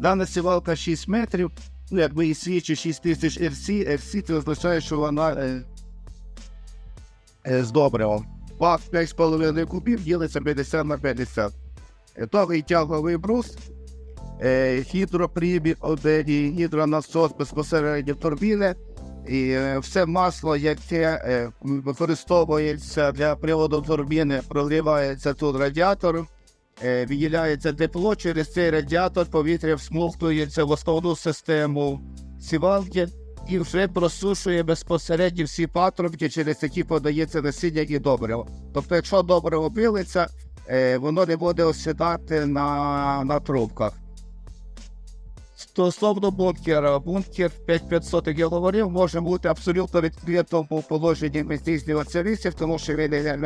Дана сівалка 6 метрів, ну якби і свічі 6000 RC, RC це означає, що вона е, е, з добривом. Бак 5,5 кубів ділиться 50 на 50. Е, Довгий тяговий брус, е, гідроприбір, один, гідронасос безпосередньо турбіни. І е, все масло, яке е, використовується для приводу турбіни, проливається тут радіатором, е, виділяється тепло, через цей радіатор повітря всмоктується в основну систему сівалки і вже просушує безпосередньо всі патрубки, через які подається насіння і добриво. Тобто, якщо добриво пилиться, е, воно не буде осідати на, на трубках. Стосовно бункера, бункер 5500, як я говорив, може бути абсолютно відкритим у положенні здійснюватися рисів, тому що він є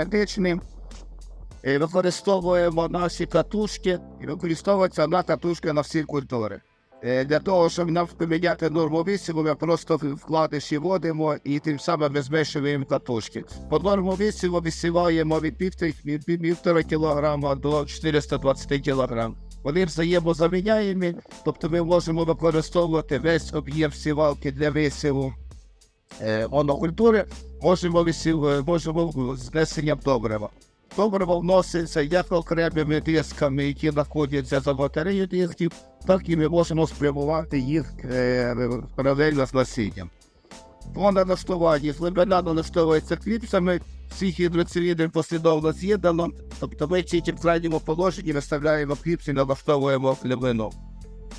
герметичний. Е, Використовуємо наші катушки і використовується одна катушка на всі культури. Е, Для того, щоб нам поміняти норму висіву, ми просто вкладиші вводимо і тим самим ми зменшуємо катушки. По норму висіву висіваємо від півтора, кілограма до 420 кілограм. Вони взаємозаміняємі, тобто ми можемо використовувати весь об'єм сівалки для висіву е, монокультури, можемо, висів, можемо знесенням добрива. Добриво вноситься як окремими дисками, які знаходяться за батареєю дисків, так і ми можемо спрямувати їх е, паралельно з насінням. По налаштуванні глибина налаштовується кліпсами, всі гідроциліндри послідовно з'єднано, тобто ми тільки в крайньому положенні виставляємо кліпс і налаштовуємо глибину.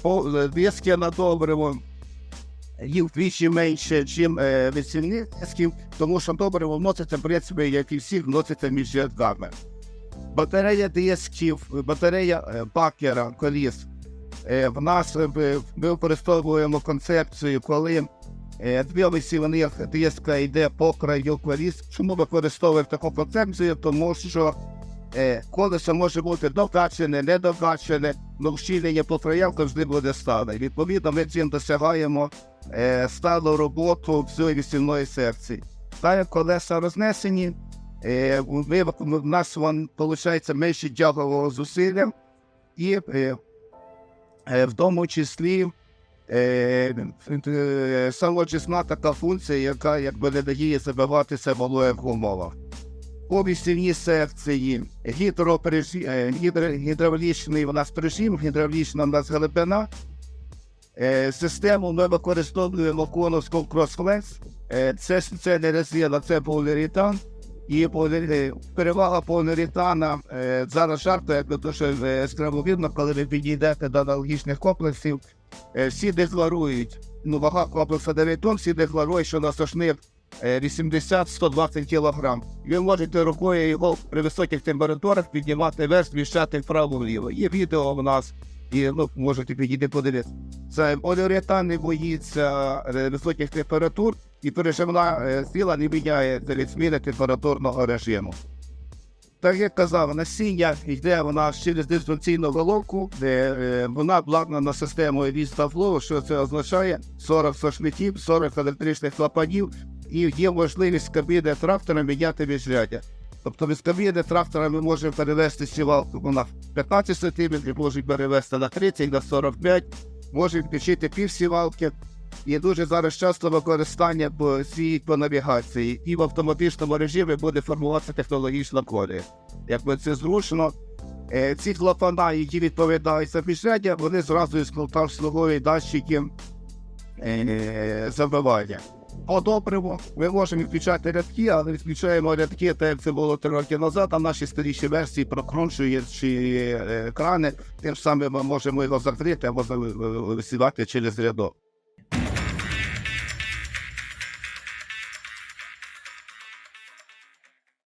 По е, диски на добриво їх вдвічі менше, ніж е, дисків, тому що добриво вноситься, в принципі, як і всі, вноситься між рядками. Батарея дисків, батарея е, бакера, коліс. Е, в нас е, ми використовуємо концепцію, коли е, дві висівних диска йде по краю коліс. Чому використовуємо таку концепцію? Тому що е, колесо може бути докачане, недокачане, але по краям завжди буде стале. Відповідно, ми цим досягаємо е, сталу роботу всієї вісільної секції. Так як колеса рознесені, е, ми, в нас виходить менше тягового зусилля і е, е, в тому числі е, е, самочисна така функція, яка якби не дає забиватися в умовах. По вісільній секції гідропрежі- е, гідро- гідравлічний у нас прижим, гідравлічна у нас глибина. Е, Систему ми використовуємо конуску кросфлекс. Це, це не резина, це поліуретан. І е, перевага поліуретана зараз як то, що яскраво видно, коли ви підійдете до аналогічних комплексів, всі декларують, ну вага комплексу 9 тонн, всі декларують, що на сошник е, 80-120 кг. Ви можете рукою його при високих температурах піднімати вверх, зміщати вправо-вліво. Є відео в нас, і ну, можете підійти подивитися. Це поліуретан не боїться е, високих температур і переживна е, сила не міняється від зміни температурного режиму. Так як казав, насіння йде вона через дистанційну головку, де е, вона обладнана системою віста що це означає 40 сошників, 40 електричних клапанів, і є можливість кабіни трактора міняти міжрядя. Тобто без кабіни трактора ми можемо перевести сівалку на 15 см, можемо перевести на 30, на 45, можемо включити пів сівалки. І дуже зараз часто використання по цій по навігації, і в автоматичному режимі буде формуватися технологічна колія. Якби це зручно, е, ці клапана, які відповідають за міжряддя, вони зразу експлуатують слугові датчики е, забивання. По добриву ми можемо відключати рядки, але відключаємо рядки, так як це було три роки назад, а наші старіші версії прокручуючи екрани, тим самим ми можемо його закрити або висівати через рядок.